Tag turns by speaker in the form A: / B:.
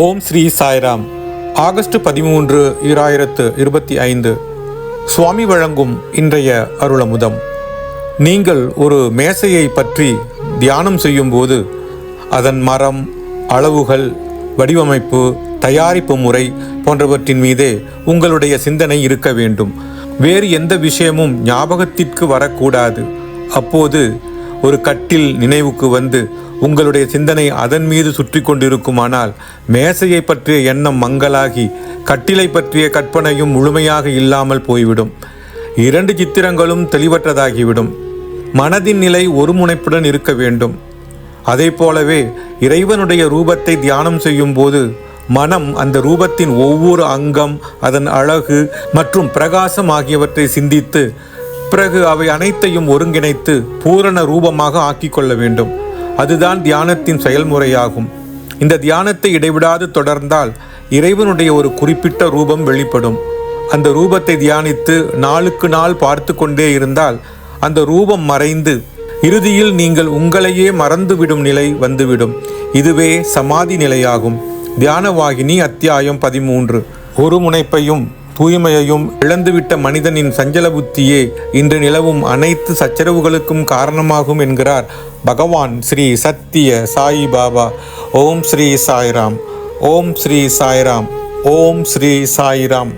A: ஓம் Sri Sairam. August பதிமூன்று ஈராயிரத்து இருபத்தி ஐந்து. சுவாமி வழங்கும் இன்றைய அருளமுதம். நீங்கள் ஒரு மேசையை பற்றி தியானம் செய்யும்போது அதன் மரம் அளவுகள் வடிவமைப்பு தயாரிப்பு முறை போன்றவற்றின் மீதே உங்களுடைய சிந்தனை இருக்க வேண்டும். வேறு எந்த விஷயமும் ஞாபகத்திற்கு வரக்கூடாது. அப்போது ஒரு கட்டில் நினைவுக்கு வந்து உங்களுடைய சிந்தனை அதன் மீது சுற்றி கொண்டிருக்குமானால் மேசையை பற்றிய எண்ணம் மங்கலாகி கட்டிலை பற்றிய கற்பனையும் முழுமையாக இல்லாமல் போய்விடும். இரண்டு சித்திரங்களும் தெளிவற்றதாகிவிடும். மனதின் நிலை ஒரு முனைப்புடன் இருக்க வேண்டும். அதே போலவே இறைவனுடைய ரூபத்தை தியானம் செய்யும் போது மனம் அந்த ரூபத்தின் ஒவ்வொரு அங்கம் அதன் அழகு மற்றும் பிரகாசம் ஆகியவற்றை சிந்தித்து பிறகு அவை அனைத்தையும் ஒருங்கிணைத்து பூரண ரூபமாக ஆக்கிக்கொள்ள வேண்டும். அதுதான் தியானத்தின் செயல்முறையாகும். இந்த தியானத்தை இடைவிடாது தொடர்ந்தால் இறைவனுடைய ஒரு குறிப்பிட்ட ரூபம் வெளிப்படும். அந்த ரூபத்தை தியானித்து நாளுக்கு நாள் பார்த்து கொண்டே இருந்தால் அந்த ரூபம் மறைந்து இறுதியில் நீங்கள் உங்களையே மறந்துவிடும் நிலை வந்துவிடும். இதுவே சமாதி நிலையாகும். தியானவாகினி அத்தியாயம் பதிமூன்று. ஒரு முனைப்பையும் தூய்மையையும் இழந்துவிட்ட மனிதனின் சஞ்சல புத்தியே இன்று நிலவும் அனைத்து சச்சரவுகளுக்கும் காரணமாகும் என்கிறார் பகவான் ஸ்ரீ சத்திய சாயி பாபா. ஓம் ஸ்ரீ சாய்ராம். ஓம் ஸ்ரீ சாய்ராம். ஓம் ஸ்ரீ சாய்ராம்.